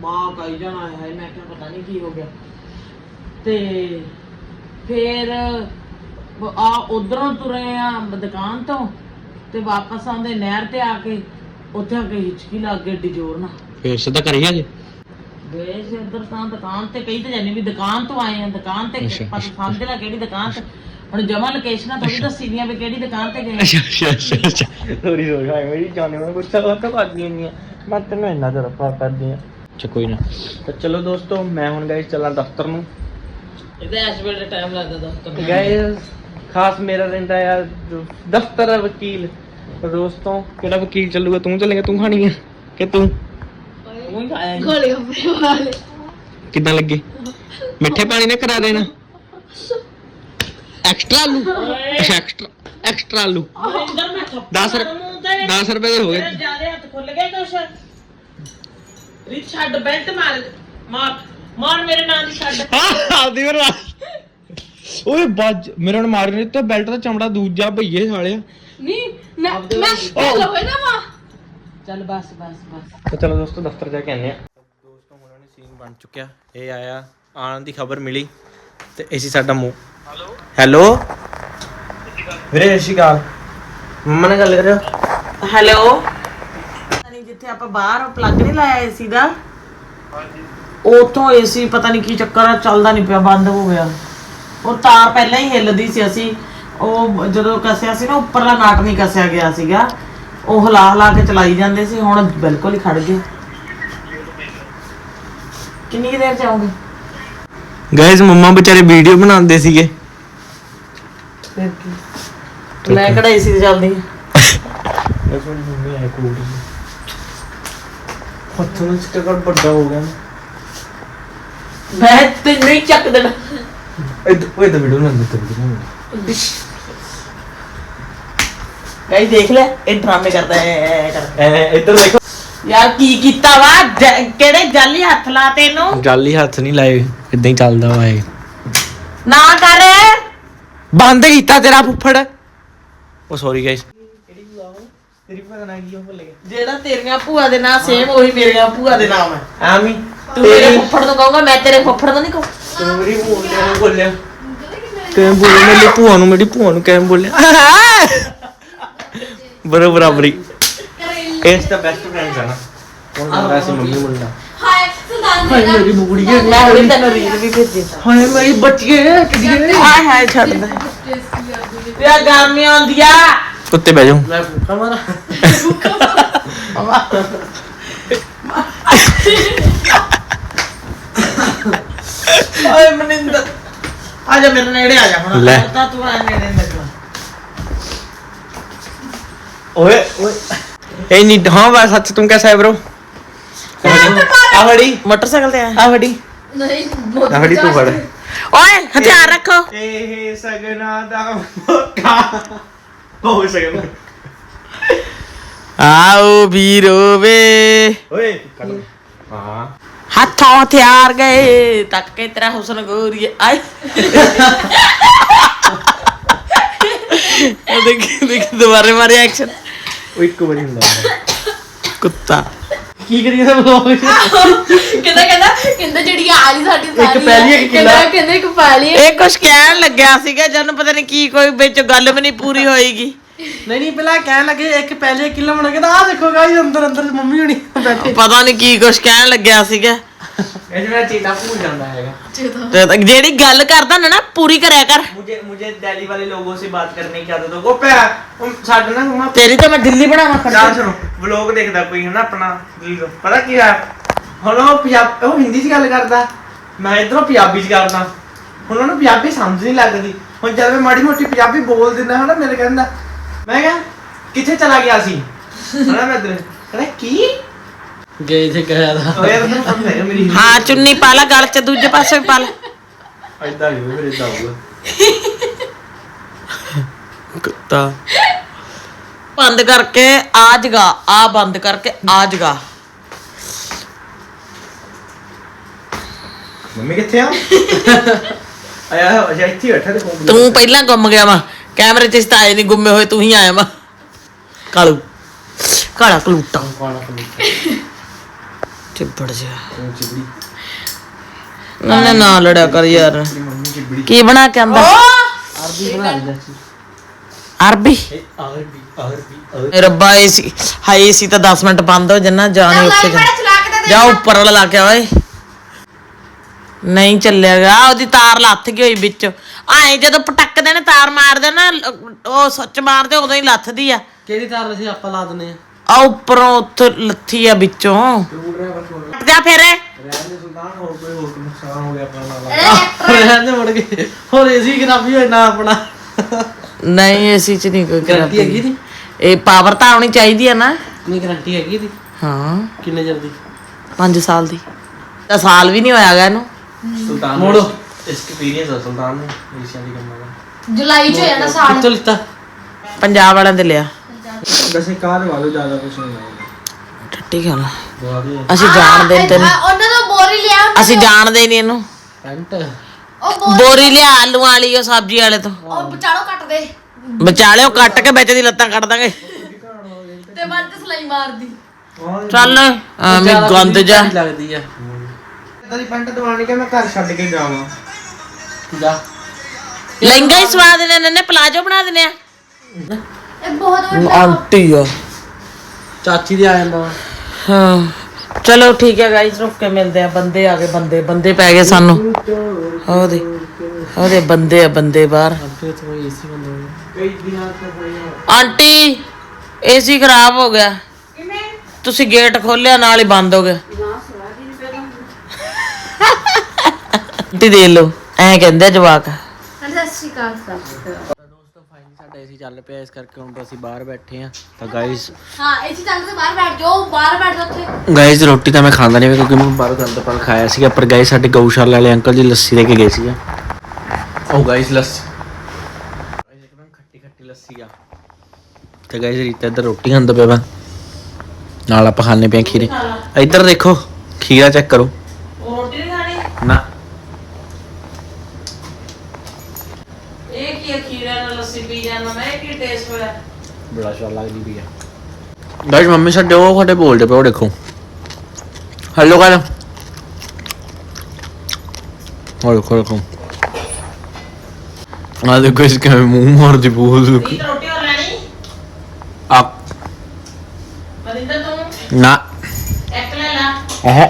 ਬਾਹ ਕਾਈ ਜਾਣਾ ਹਾਏ ਹਾਏ ਮੈਂ ਕਿਹਾ ਪਤਾ ਨਹੀਂ ਕੀ ਹੋ ਗਿਆ ਤੇ ਫਿਰ ਆ ਉਧਰੋਂ ਤੁਰੇ ਆ ਦੁਕਾਨ ਤੋਂ ਤੇ ਵਾਪਸ ਆਉਂਦੇ ਨਹਿਰ ਤੇ ਆ ਕੇ ਉੱਥੇ ਆ ਕੇ ਹਿਚਕੀ ਲੱਗ ਗਈ ਡਿਜੋਰ ਨਾਲ। ਫੇਰ ਸਿੱਧਾ ਘਰੇ ਆ ਗਏ ਗਏ ਸੀ ਤਾਂ ਦੁਕਾਨ ਤੇ ਕਈ ਤਾਂ ਜਾਨੀ ਵੀ ਦੁਕਾਨ ਤੋਂ ਆਏ ਆ ਦੁਕਾਨ ਤੇ ਅੱਛਾ, ਪਤਾ ਸਮਝ ਲੈ ਕਿਹੜੀ ਦੁਕਾਨ ਤੇ। ਹੁਣ ਜਮਾ ਲੋਕੇਸ਼ਨਾਂ ਥੋੜੀ ਦੱਸੀ ਦੀਆਂ ਵੀ ਕਿਹੜੀ ਦੁਕਾਨ ਤੇ ਗਏ ਅੱਛਾ ਅੱਛਾ ਅੱਛਾ, ਅੱਛਾ। ਸੋਰੀ ਸੋਰੀ ਹਾਂ ਮੇਰੀ ਜਾਨੇ ਨੂੰ ਗੁੱਸਾ ਕਰਤਾ ਕਰਦੀ ਨਹੀਂ ਮੈਂ ਤੈਨੂੰ ਇੰਨਾ ਜ਼ਿਆਦਾ ਪਿਆਰ ਕਰਦੀ ਆ। ਅੱਛਾ ਕੋਈ ਨਾ। ਤਾਂ ਚਲੋ ਦੋਸਤੋ ਮੈਂ ਹੁਣ ਗਾਇਸ ਚੱਲਾਂ ਦਫ਼ਤਰ ਨੂੰ। ਇਹਦਾ ਐਸ ਵੇਲੇ ਟਾਈਮ ਲੱਗਦਾ ਦਫ਼ਤਰ ਗਾਇਸ ਖਾਸ ਮੇਰਾ ਰਹਿੰਦਾ ਆ ਜੋ ਦਫ਼ਤਰ ਵਕੀਲ ਦੋਸਤੋਂ ਕਿਹੜਾ ਵਕੀਲ ਚੱਲੂਗਾ? ਤੂੰ ਚੱਲੇਗਾ ਤੂੰ ਖਾਣੀ ਆ ਕਿ ਤੂੰ? ਤੂੰ ਖਾਇਆ ਜੀ। ਗੋਲੇ ਗੱਪੇ ਵਾਲੇ। ਕਿੱਦਾਂ ਲੱਗੇ? ਮਿੱਠੇ ਪਾਣੀ ਨਾਲ ਕਰਾ ਦੇਣਾ। ਐਕਸਟਰਾ ਆਲੂ? ਅੱਛਾ ਐਕਸਟਰਾ ਐਕਸਟਰਾ ਆਲੂ। ਮਨਿੰਦਰ ਮੈਂ ਥੱਪੜ ਦਸ ਰੁ- ਮਾਰੂ ਮੂੰਹ ਤੇ। 10 ਰੁਪਏ ਦੇ ਹੋ ਗਏ। ਜਿਆਦੇ ਹੱਥ ਖੁੱਲ ਗਏ ਕੁਛ। ਰੀ ਛੱਡ ਬੈਲਟ ਮਾਰ। ਮਾਰ। ਮਾਰ ਮੇਰੇ ਨਾਂ ਦੀ ਛੱਡ। ਹਾਂ ਆਦੀ ਵਰ ਓਏ ਬੱਜ ਮੇਰੇ ਨਾਲ ਮਾਰ ਨਹੀਂ ਤੇ ਬੈਲਟ ਦਾ ਚਮੜਾ ਦੂਜਾ ਭਈਏ ਸਾਲਿਆ। ਨਹੀਂ ਮੈਂ ਮੈਂ ਹੋਏ ਨਾ ਵਾ ਚੱਲ ਬਸ ਬਸ ਬਸ। ਤਾਂ ਚਲੋ ਦੋਸਤੋ ਦਫ਼ਤਰ ਜਾ ਕੇ ਆਨੇ ਆ ਦੋਸਤੋ ਹੁਣ ਉਹਨੇ ਸੀਨ ਬਣ ਚੁੱਕਿਆ। ਇਹ ਆਇਆ ਆਣ ਦੀ ਖਬਰ ਮਿਲੀ ਤੇ ਇਸੀ ਸਾਡਾ ਮੂੰਹ। ਹੈਲੋ ਹੈਲੋ ਵੀਰੇ ਸਤਿ ਸ਼੍ਰੀ ਅਕਾਲ। ਮੰਮਾ ਨਾਲ ਗੱਲ ਕਰ ਰਹੇ ਹੋ ਹੈਲੋ ਨਹੀਂ ਜਿੱਥੇ ਆਪਾਂ ਬਾਹਰ ਪਲੱਗ ਨਹੀਂ ਲਾਇਆ ਏਸੀ ਦਾ। ਹਾਂਜੀ। ਉਥੋਂ ਏਸੀ ਪਤਾ ਨਹੀਂ ਕੀ ਚੱਕਰ ਆ ਚੱਲਦਾ ਨਹੀਂ ਪਿਆ ਬੰਦ ਹੋ ਗਿਆ। ਉਹ ਤਾਰ ਪਹਿਲਾਂ ਹੀ ਹਿੱਲਦੀ ਸੀ ਅਸੀਂ। ਉਹ ਜਦੋਂ ਕੱਸਿਆ ਸੀ ਨਾ ਉੱਪਰਲਾ ਨਾਟ ਨਹੀਂ ਕੱਸਿਆ ਗਿਆ ਸੀਗਾ। ਉਹ ਹਿਲਾ ਹਿਲਾ ਕੇ ਚਲਾਈ ਜਾਂਦੇ ਸੀ ਹੁਣ ਬਿਲਕੁਲ ਹੀ ਖੜ ਗਏ। ਕਿੰਨੀ ਕੁ ਦੇਰ ਚ ਆਉਂਗੇ? ਗਾਇਸ ਮੰਮਾ ਵਿਚਾਰੇ ਵੀਡੀਓ ਬਣਾਉਂਦੇ ਸੀਗੇ। ਫਿਰ ਕੀ? ਮੈਂ ਕਿਹੜਾ ਏਸੀ ਤੇ ਚੱਲਦੀ ਮੰਮੀ ਕੋਲ ਹੱਥ ਨੂੰ ਸਟਿਕਰ ਵੱਡਾ ਹੋ ਗਿਆ ਮੈਂ ਤੇ ਨਹੀਂ ਚੱਕ ਦੇਣਾ। ਇਹ ਉਹ ਇਹਦਾ ਵੀਡੀਓ ਨਾ ਦਿੱਤੇ ਵੀਡੀਓ ਗਾਈ ਦੇਖ ਲੈ ਇਹ ਡਰਾਮੇ ਕਰਦਾ ਹੈ ਐ ਕਰ ਐ ਇੱਧਰ ਦੇਖੋ ਯਾਰ ਕੀ ਕੀਤਾ ਵਾ ਜ- ਕਿਹੜੇ ਜਾਲੀ ਹੱਥ ਲਾ ਤੈਨੂੰ ਜਾਲੀ ਹੱਥ ਨਹੀਂ ਲਾਏ ਇਦਾਂ ਹੀ ਚੱਲਦਾ ਵਾ ਇਹ ਨਾ ਕਰ ਬੰਦ ਕੀਤਾ ਤੇਰਾ ਫੁੱਫੜ ਉਹ ਸੌਰੀ ਗਾਇਸ ਤੇਰੀ ਭੂਆ ਦਾ ਨਾਂ ਕੀ ਉਹ ਭੁੱਲ ਗਿਆ ਜਿਹੜਾ ਤੇਰੀਆਂ ਭੂਆ ਦੇ ਨਾਂ ਸੇਮ ਉਹੀ ਮੇਰੀਆਂ ਭੂਆ ਦੇ ਨਾਮ ਹੈ ਆਮੀ। ਤੂੰ ਮੇਰੇ ਫੁੱਫੜ ਨੂੰ ਕਹੂੰਗਾ ਮੈਂ ਤੇਰੇ ਫੁੱਫੜ ਨੂੰ ਨਹੀਂ ਕਹੂੰ। ਤੂੰ ਮੇਰੀ ਭੂਆ ਨੂੰ ਬੋਲਿਆ? ਕਿਵੇਂ ਬੋਲਿਆ? ਮੇਰੀ ਭੂਆ ਨੂੰ ਮੇਰੀ ਭੂਆ ਨੂੰ ਕਿਵੇਂ ਬੋਲਿਆ? ਬਰੋ ਬਰਾਬਰੀ। ਇਸ ਦਾ ਬੈਸਟ ਫਰੈਂਡਸ ਆ ਨਾ। ਹੁਣ ਮੇਰਾ ਸੀ ਮੰਮੀ ਮੁੰਡਾ ਹਾਏ ਸੁਦਾਨ ਹਾਏ ਮੇਰੀ ਬੁਗੜੀ ਹੈ ਮੈਂ ਹੁਣੇ ਤੈਨੂੰ ਰੀਲ ਵੀ ਭੇਜੀ ਹਾਏ ਮੇਰੀ ਬੱਚੀਏ ਕਿੱਡੀਏ ਹਾਏ ਹਾਏ ਛੱਡ ਦੇ। ਤੇ ਗਰਮੀ ਆਉਂਦੀ ਆ ਉੱਤੇ ਬਹਿ ਜਾਓ। ਮੈਂ ਭੁੱਖਾ ਮਾਰਾ। ਓਏ ਮਨਿੰਦਰ। ਆ ਜਾ ਮੇਰੇ ਨੇੜੇ ਆ ਜਾ ਹੁਣ। ਤਾਂ ਤੂੰ ਆ ਨੇੜੇ ਨਹੀਂ ਓਏ ਓਏ। ਇਹ ਨਹੀਂ ਵਾ ਸੱਚ ਤੂੰ ਕੈਸਾ ਹੈ bro ਆ ਫੜੀ। ਮੋਟਰਸਾਈਕਲ ਤੇ ਆ ਆ ਨਹੀਂ ਬਹੁਤ ਤੂੰ ਫੜ। ਓਏ ਹਥਿਆਰ ਰੱਖੋ। ਇਹ ਸਗਨਾ ਦਾ ਮੋਕਾ। ਹੋ ਸਗਨਾ ਆਓ ਵੀਰੋ ਵੇ ਓਏ ਹਾਂ। ਹੱਥੋਂ ਹਥਿਆਰ ਗਏ ਤੱਕ ਕੇ ਤੇਰਾ ਹੁਸਨ ਗੋਰੀਏ ਆਏ ਇਹ ਦੇਖ ਦੇਖ ਦੁਬਾਰੇ ਮਾਰੇ ਐਕਸ਼ਨ ਉਹ ਇੱਕ ਵਾਰੀ ਹੁੰਦਾ। ਹੈ। ਕੁੱਤਾ। ਕੀ ਕਰੀਏ ਸਭ ਲੋਕ? ਕਹਿੰਦਾ ਕਹਿੰਦਾ ਕਹਿੰਦਾ ਜਿਹੜੀ ਆ ਰਹੀ ਸਾਡੀ ਸਾਰੀ ਪਹਿਲੀ ਇੱਕ ਕਿੱਲਾ। ਕਹਿੰਦਾ ਕਹਿੰਦਾ ਇੱਕ ਪਾਲੀ। ਇਹ ਕੁਛ ਕਹਿਣ ਲੱਗਿਆ ਸੀਗਾ ਜਨ ਪਤਾ ਨਹੀਂ ਕੀ ਕੋਈ ਵਿੱਚ ਗੱਲ ਵੀ ਨਹੀਂ ਪੂਰੀ ਹੋਏਗੀ। ਨਹੀਂ ਨਹੀਂ ਪਹਿਲਾਂ ਕਹਿਣ ਲੱਗੇ ਇੱਕ ਪਹਿਲੇ ਕਿਲੋ ਬਣਾ ਕੇ ਤਾਂ ਆ ਦੇਖੋ ਗਾਇਸ ਅੰਦਰ ਅੰਦਰ ਮੰਮੀ ਹੁਣੀ ਬੈਠੇ ਪਤਾ ਨਹੀਂ ਕੀ ਕੁਛ ਕਹਿਣ ਲੱਗਿਆ ਸੀਗਾ ਇਹ ਜਿਹੜਾ ਚੀਤਾ ਭੁੱਲ ਜਾਂਦਾ ਹੈਗਾ ਤੇ ਤਾਂ ਜਿਹੜੀ ਗੱਲ ਕਰਦਾ ਨਾ ਨਾ ਪੂਰੀ ਕਰਿਆ ਕਰ मुझे मुझे दिल्ली वाले लोगों से बात करने की आदत हो वो पे ਸਾਡੇ ਨਾ ਮਮਾ ਤੇਰੀ ਤਾਂ ਮੈਂ ਦਿੱਲੀ ਬਣਾਵਾਂ ਗੱਲ ਸੁਣੋ ਵਲੌਗ ਦੇਖਦਾ ਕੋਈ ਹੈ ਨਾ ਆਪਣਾ ਦਿੱਲੀ ਤੋਂ ਪਤਾ ਕੀ ਆ ਹੁਣ ਉਹ ਪੰਜਾਬ ਉਹ ਹਿੰਦੀ 'ਚ ਗੱਲ ਕਰਦਾ ਮੈਂ ਇਧਰੋਂ ਪੰਜਾਬੀ 'ਚ ਕਰਦਾ ਹੁਣ ਉਹਨੂੰ ਪੰਜਾਬੀ ਸਮਝ ਨਹੀਂ ਲੱਗਦੀ ਹੁਣ ਜਦ ਮੈਂ ਮਾੜੀ ਮੋਟੀ ਪੰਜਾਬੀ ਬੋਲ ਦਿੰਦਾ ਹਾਂ ਨਾ ਮੇਰੇ ਕਹਿੰਦਾ ਮੈਂ ਕਿਹਾ ਕਿੱਥੇ ਚਲਾ ਗਿਆ ਸੀ? ਹਣਾ ਮੈਂ ਇਧਰ। ਕਹਿੰਦਾ ਕੀ? ਗਏ ਤੇ ਕਹਿਆ ਦਾ। ਉਹ ਯਾਰ ਮੈਨੂੰ ਸਮਝ ਨਹੀਂ ਮੇਰੀ ਹਾਂ ਚੁੰਨੀ ਪਾ ਲਾ ਗਲ ਚ ਦੂਜੇ ਪਾਸੇ ਵੀ ਪਾ ਲਾ। ਐਦਾਂ ਨਹੀਂ ਮੇਰੇ ਇਦਾਂ ਹੋਊਗਾ। ਕੁੱਤਾ। ਬੰਦ ਕਰਕੇ ਆ ਜਗਾ ਆ ਬੰਦ ਕਰਕੇ ਆ ਜਗਾ ਮੰਮੀ ਕਿੱਥੇ ਆ? ਆਇਆ ਅਜਾ ਇੱਥੇ ਬੈਠਾ ਤੇ ਫੋਨ ਤੂੰ ਪਹਿਲਾਂ ਗੁੰਮ ਗਿਆ ਵਾ। ਕੈਮਰੇ 'ਚ ਤਾਂ ਆਏ ਨਹੀਂ ਗੁੰਮੇ ਹੋਏ ਤੂੰ ਹੀ ਆਇਆ ਵਾ। ਕਾਲੂ। ਕਾਲਾ ਕਲੂਟਾ। ਚਿੱਬੜ ਜਾ ਚਿਬੜੀ ਨਾ ਨਾ ਲੜਿਆ ਕਰ ਯਾਰ। ਕੀ ਬਣਾ ਕੇ ਆਂਦਾ? ਅਰਬੀ। ਬਣਾ ਚਾਚੀ ਅਰਬੀ ਅਰਬੀ। ਅਰਬੀ ਰੱਬਾ ਏਸੀ ਹਾਈ ਏਸੀ ਤਾਂ 10 ਮਿੰਟ ਬੰਦ ਹੋ ਜੰਨਾ ਜਾਣੀ। ਉੱਥੇ ਜਾ ਜਾ ਉੱਪਰ ਵਾਲਾ ਲਾ ਕੇ ਆ ਓਏ। ਨਹੀਂ ਚੱਲਿਆਗਾ ਉਹਦੀ ਤਾਰ ਲੱਥ ਗਈ ਹੋਈ ਵਿੱਚ। ਆਏ ਜਦੋਂ ਪਟਕਦੇ ਨੇ ਤਾਰ ਮਾਰਦੇ ਨਾ ਉਹ ਸੁੱਚ ਮਾਰਦੇ ਉਦੋਂ ਹੀ ਲੱਥਦੀ ਆ। ਕਿਹੜੀ ਤਾਰ ਅਸੀਂ ਆਪਾਂ ਲਾ ਦਨੇ ਆ? ਆ ਉੱਪਰੋਂ ਉੱਥੇ ਲੱਥੀ ਆ ਵਿੱਚੋਂ। ਹਟ ਜਾ ਫਿਰ। ਰਹਿਣ ਦੇ ਸੁਲਤਾਨ ਹੋਰ ਕੋਈ ਹੋਰ ਕੋਈ ਨੁਕਸਾਨ ਹੋ ਗਿਆ ਆਪਣਾ ਨਾਲ ਰਹਿਣ ਦੇ ਮੁੜ ਕੇ ਹੋਰ ਏਸੀ ਖਰਾਬੀ ਹੋਏ ਨਾ ਆਪਣਾ। ਨਹੀਂ ਏਸੀ ਚ ਨਹੀਂ ਕੋਈ ਗਰੰਟੀ ਹੈਗੀ ਦੀ ਇਹ ਪਾਵਰ ਤਾਂ ਆਉਣੀ ਚਾਹੀਦੀ ਆ ਨਾ। ਨਹੀਂ ਗਰੰਟੀ ਹੈਗੀ ਦੀ ਹਾਂ। ਕਿੰਨੇ ਚਿਰ ਦੀ? 5 ਸਾਲ ਦੀ। ਤਾਂ ਸਾਲ ਵੀ ਨਹੀਂ ਹੋਇਆਗਾ ਇਹਨੂੰ। ਸੁਲਤਾਨ ਮੋੜੋ। ਐਕਸਪੀਰੀਅੰਸ ਹੈ ਸੁਲਤਾਨ ਨੂੰ ਏਸ਼ੀਆ ਦੀ ਕੰਮਾਂ ਦਾ ਜੁਲਾਈ ਚ ਹੋ ਜਾਣਾ ਸਾਲ। ਕਿੱਥੋਂ ਲਿੱਤਾ? ਪੰਜਾਬ ਵਾਲਿਆਂ ਦੇ ਲਿਆ। ਵੈਸੇ ਕਾਰ ਵਾਲੋ ਜ਼ਿਆਦਾ ਕੁਝ ਨਹੀਂ ਲੱਗਦਾ ਠੱਟੀ ਗੱਲ ਬਹੁਤ ਹੀ। ਅਸੀਂ ਜਾਣਦੇ ਨੀ ਤੈਨੂੰ। ਉਹਨਾਂ ਦਾ ਬੋਰੀ ਲਿਆ ਉਹਨਾਂ ਅਸੀਂ ਜਾਣਦੇ ਨਹੀਂ ਇਹਨੂੰ। ਪੈਂਟ। ਉਹ ਬੋ- ਬੋਰੀ ਲਿਆ ਆਲੂ ਵਾਲੀ ਉਹ ਸਬਜ਼ੀ ਵਾਲੇ ਤੋਂ। ਉਹ ਵਿਚਾਲੋ ਕੱਟ ਦੇ। ਵਿਚਾਲੇ ਉਹ ਕੱਟ ਕੇ ਵਿੱਚ ਦੀ ਲੱਤਾਂ ਕੱਢ ਦਾਂਗੇ। ਤੇ ਮਨ ਤੇ ਸਲਾਈ ਮਾਰਦੀ। ਚੱਲ ਐਵੇਂ ਗੰਦ ਜਾ। ਲੱਗਦੀ ਆ। ਦੀ ਪੈਂਟ ਦਵਾਣੀ ਕਿ ਮੈਂ ਘਰ ਛੱਡ ਕੇ ਜਾਵਾਂ। ਜਾ। ਲਹਿੰਗਾ ਹੀ ਸਵਾ ਦੇਣੇ ਨੇ ਨੇ ਪਲਾਜੋ ਬਣਾ ਦੇਣੇ ਆ। ਇਹ ਬਹੁਤ ਵੱਡਾ ਆਂਟੀ ਆ। ਚਾਚੀ ਦੇ ਆ ਜਾਂਦਾ। ਹਾਂ। ਚਲੋ ਠੀਕ ਹੈ ਗਾਇਸ ਰੁਕ ਕੇ ਮਿਲਦੇ ਆ ਬੰਦੇ ਆ ਗਏ ਬੰਦੇ ਬੰਦੇ ਪੈ ਗਏ ਸਾਨੂੰ। ਉਹਦੇ ਉਹਦੇ ਬੰਦੇ ਆ ਬੰਦੇ ਬਾਹਰ। ਫਿਰ ਤੋਂ ਏਸੀ ਬੰਦ ਹੋ ਗਿਆ ਕਈ ਦਿਨਾਂ ਤੋਂ ਹੋਈਆਂ ਆਂਟੀ ਏਸੀ ਖਰਾਬ ਹੋ ਗਿਆ। ਤੁਸੀਂ ਗੇਟ ਖੋਲਿਆ ਨਾਲ ਹੀ ਬੰਦ ਹੋ ਗਿਆ ਆਂਟੀ ਦੇ ਲਓ। ਐ ਕਹਿੰਦੇ ਜਵਾਕ। ਸਤਿ ਸ਼੍ਰੀ ਅਕਾਲ ਦੋਸਤੋ ਫਾਈਨਲੀ ਸਾਡਾ ਏਸੀ ਚੱਲ ਪਿਆ ਇਸ ਕਰਕੇ ਹੁਣ ਅਸੀਂ ਬਾਹਰ ਬੈਠੇ ਆ ਤਾਂ ਗਾਇਸ ਹਾਂ ਇੱਥੇ ਚੱਲ ਕੇ ਬਾਹਰ ਬੈਠ ਜਾਓ ਬਾਹਰ ਬੈਠ ਜਾਓ ਉੱਥੇ। ਗਾਇਸ ਰੋਟੀ ਤਾਂ ਮੈਂ ਖਾਂਦਾ ਨਹੀਂ ਕਿਉਂਕਿ ਮੈਂ ਬਾਹਰ ਗੰਦ ਪਾਲ ਖਾਇਆ ਸੀਗਾ ਪਰ ਗਾਇਸ ਸਾਡੇ ਗਊਸ਼ਾਲਾ ਵਾਲੇ ਅੰਕਲ ਜੀ ਲੱਸੀ ਦੇ ਕੇ ਗਏ ਸੀਗਾ। ਉਹ ਗਾਇਸ ਲੱਸੀ। ਗਾਇਸ ਇੱਕਦਮ ਖੱਟੀ ਖੱਟੀ ਲੱਸੀ ਆ ਤੇ ਗਾਇਸ ਰੀਤਾ ਇੱਧਰ ਰੋਟੀ ਖਾਂਦਾ ਪਿਆ ਵਾ। ਨਾਲ ਆਪਾਂ ਖਾਣੇ ਪਿਆ ਖੀਰੇ। ਇੱਧਰ ਦੇਖੋ ਖੀਰਾ ਚੈੱਕ ਕਰੋ। ਰੋਟੀ ਨਹੀਂ ਖਾਣੀ? ਨਾ। ਇਹ ਕੀ ਖੀਰਾ ਨਾਲ ਲੱਸੀ ਪੀ ਜਾਂਦਾ ਮੈਂ ਇਹ ਕੀ ਟੇਸਟ ਹੋਇਆ? ਬੜਾ ਸਵਾਦ ਲੱਗਦੀ ਪਈ ਆ। ਗਾਇਸ ਮੰਮੀ ਸਾਡੇ ਉਹ ਸਾਡੇ ਬੋਲਦੇ ਪਏ ਉਹ ਦੇਖੋ। ਹੈਲੋ ਕਰ ਉਹ ਦੇਖੋ ਦੇਖੋ। ਆ ਦੇਖੋ ਇਸ ਕਿਵੇਂ ਮੂੰਹ ਮਾਰਦੀ ਬੋਲ ਕੀ ਰੋਟੀ ਹੋਰ ਲੈਣੀ? ਆ। ਮਨਿੰਦਰ ਤੂੰ? ਨਾ। ਇੱਕ ਲੈ ਲਾ। ਇਹ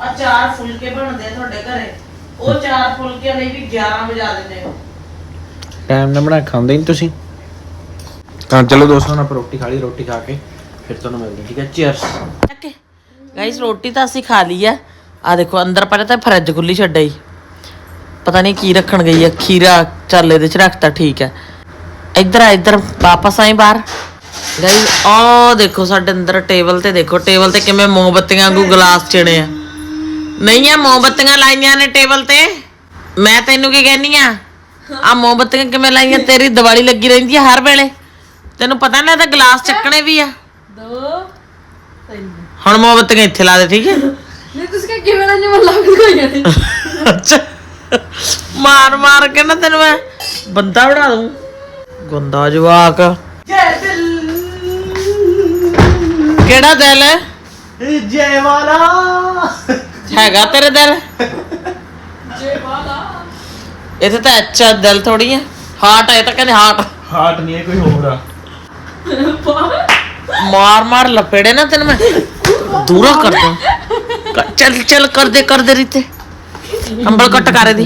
ਆ ਚਾਰ ਫੁਲਕੇ ਬਣਦੇ ਆ ਤੁਹਾਡੇ ਘਰੇ। ਉਹ ਚਾਰ ਫੁਲਕਿਆਂ ਲਈ ਵੀ 11 ਵਜਾ ਦਿੰਦੇ ਹੋ ਟਾਈਮ ਨਾਲ ਬਣਾ ਕੇ ਖਾਂਦੇ ਨਹੀਂ ਤੁਸੀਂ? ਤਾਂ ਚਲੋ ਦੋਸਤੋ। ਆਪਾਂ ਰੋਟੀ ਖਾ ਲਈ ਰੋਟੀ ਖਾ ਕੇ ਫਿਰ ਤੁਹਾਨੂੰ ਮਿਲਦੇ ਹਾਂ, ਠੀਕ ਹੈ? ਚੀਅਰਸ ਗਾਇਸ ਰੋਟੀ ਤਾਂ ਅਸੀਂ ਖਾ ਲਈ ਆ ਆ ਦੇਖੋ ਅੰਦਰ ਪਹਿਲਾਂ ਤਾਂ ਫਰਿੱਜ ਖੁੱਲੀ ਛੱਡਈ ਪਤਾ ਨਹੀਂ ਕੀ ਰੱਖਣ ਗਈ ਆ ਖੀਰਾ ਚੱਲ ਇਹਦੇ ਚ ਰੱਖਤਾ ਠੀਕ ਹੈ। ਇੱਧਰ ਆ ਇੱਧਰ ਵਾਪਸ ਆਈ ਬਾਹਰ। ਗਾਇਸ ਉਹ ਦੇਖੋ ਸਾਡੇ ਅੰਦਰ ਟੇਬਲ ਤੇ ਦੇਖੋ ਟੇਬਲ ਤੇ ਕਿਵੇਂ ਮੋਮਬੱਤੀਆਂ ਵਾਂਗੂ ਗਲਾਸ ਚਿਣੇ ਆ। ਨਹੀਂ ਆ ਮੋਮਬੱਤੀਆਂ ਲਾਈਆਂ ਨੇ ਟੇਬਲ ਤੇ। ਮੈਂ ਤੈਨੂੰ ਕੀ ਕਹਿਨੀ ਆ? ਆ ਮੋਮਬੱਤੀਆਂ ਕਿਵੇਂ ਲਾਈਆਂ? ਤੇਰੀ ਦੀਵਾਲੀ ਲੱਗੀ ਰਹਿੰਦੀ ਆ ਹਰ ਵੇਲੇ। ਤੈਨੂੰ ਪਤਾ ਨਹੀਂ ਲੱਗਦਾ ਗਲਾਸ ਚੱਕਣੇ ਵੀ ਆ। ਦੋ ਹੁਣ ਮੋਮਬੱਤੀਆਂ ਇੱਥੇ ਲਾ ਦੇ ਠੀਕ ਹੈ? ਨਹੀਂ ਤੁਸੀਂ ਕੀ ਕਿਵੇਂ ਨਾ ਜਿਵੇਂ ਲੱਗ ਗਈ ਅੱਛਾ। ਮਾਰ ਮਾਰ ਕੇ ਨਾ ਤੈਨੂੰ ਮੈਂ ਬੰਦਾ ਬਣਾ ਦੂੰ। ਗੰਦਾ ਜਵਾਕ। ਕਿਹੜਾ ਦਿਲ? ਹੈ ਜੈ ਵਾਲਾ। ਹੈਗਾ ਤੇਰੇ ਦਿਲ? ਇੱਥੇ ਤਾਂ ਅੱਛਾ ਦਿਲ ਥੋੜੀ ਹੈ ਹਾਰਟ ਹੈ ਇਹ ਤਾਂ ਕਹਿੰਦੇ ਹਾਰਟ ਹਾਰਟ ਨਹੀਂ ਹੈ ਕੋਈ ਹੋਰ ਆ। ਮਾਰ ਮਾਰ ਲਪੇੜੇ ਨਾ ਤੈਨੂੰ ਮੈਂ। ਦੂਰਾ ਕਰ ਦੂੰ। ਚੱਲ ਚੱਲ ਕਰ ਦੇ ਕਰ ਦੇ ਰੀਤੇ। ਅੰਬਲ ਕੱਟ ਕਰ ਦੀ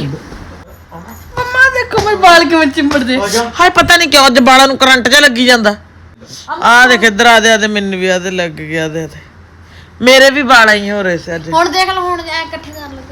ਮੰਮਾ ਦੇਖੋ ਮੇਰੇ ਵਾਲ ਕਿਵੇਂ ਚਿੰਬੜਦੇ। ਹਾਏ ਪਤਾ ਨਹੀਂ ਕਿਉਂ ਅੱਜ ਬਾਲਾਂ ਨੂੰ ਕਰੰਟ ਜਿਹਾ ਲੱਗੀ ਜਾਂਦਾ। ਆ ਦੇਖ ਇੱਧਰ ਆ ਦੇ ਆ ਦੇ ਮੈਨੂੰ ਵੀ ਆ ਦੇ ਲੱਗ ਗਿਆ ਦੇ ਤੇ ਮੇਰੇ ਵੀ ਵਾਲ ਆਈ ਹੋ ਰਹੇ ਸੀ ਅੱਜ। ਹੁਣ ਦੇਖ ਲਓ ਹੁਣ ਐ ਇਕੱਠੇ ਕਰ ਲਓ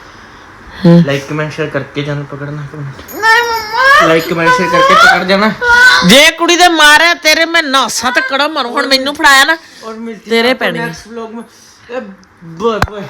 लाइक कमेंट शेयर करके चैनल पकड़ना ਨਹੀਂ ਮੰਮਾ लाइक कमेंट शेयर करके पकड़ जाना ਜੇ ਕੁੜੀ ਦੇ ਮਾਰਿਆ ਤੇਰੇ ਮੈਂ ਨਾਸਾਂ ਤੇ ਕੜਾ ਮਾਰੂ ਹੁਣ ਮੈਨੂੰ ਫੜਾਇਆ ਨਾ और मिलते तेरे हैं आपको पैने। नेक्स्ट व्लॉग में ए, बाय बाय